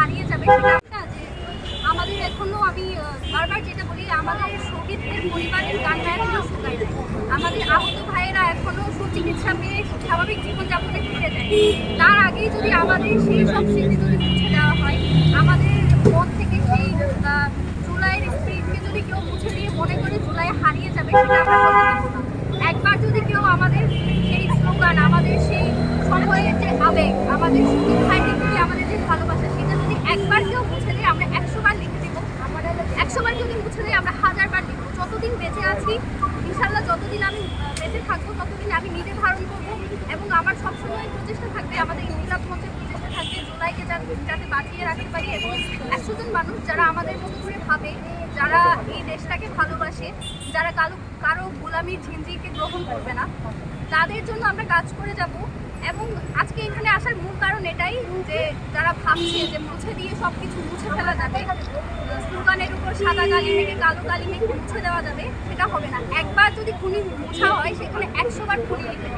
সেটা না যে আমাদের এখনও আমি বারবার যেটা বলি, আমাদের শহীদদের পরিবারের গানটা এখনও শুকায়। আমাদের আহত ভাইয়েরা এখনও সুচিকিৎসা পেয়ে স্বাভাবিক জীবনযাপনে ফিরে যায় তার আগেই যদি আমাদের সেই সব স্মৃতি যদি মুছে দেওয়া হয়, আমাদের মন থেকে সেই জুলাইয়ের স্পিরিটকে যদি কেউ মুছে দিয়ে মনে করে জুলাই হারিয়ে যাবে সেটা একবার যদি কেউ আমাদের সেই স্লোগান, আমাদের সেই সময়ের যে আবেগ, আমাদের শহীদ ভাইদের প্রতি আমাদের যে ভালোবাসা সেটা যদি একবার কেউ মুছে দেয় আমরা একশো বার লিখে দেবো একশো বার যদি মুছে দেয় আমরা হাজার বার লিখব যতদিন বেঁচে আছি ইনশাল্লাহ যতদিন আমি বেঁচে থাকব, ততদিন আমি নিজে ধারণ করব এবং আমার সবসময় প্রচেষ্টা থাকবে, আমাদের ইনকিলাব মঞ্চের প্রচেষ্টা থাকবে, জুলাইকে যাতে যাতে বাঁচিয়ে রাখতে পারি এবং একশো জন মানুষ যারা আমাদের মতো করে ভাবে, যারা এই দেশটাকে ভালোবাসে, যারা কারও কারও গোলামির ঝিঞ্জিকে গ্রহণ করবে না, তাদের জন্য আমরা কাজ করে যাব। এবং আজকে এখানে আসার মূল কারণ এটাই যে যারা ভাবছে যে মুছে দিয়ে সব কিছু মুছে ফেলা যাবে, স্লোগানের উপর সাদা কালি থেকে কালো কালি মেখে মুছে দেওয়া যাবে, সেটা হবে না একবার যদি খুনি মুছা হয়, সেখানে একশোবার খুনি লিখে।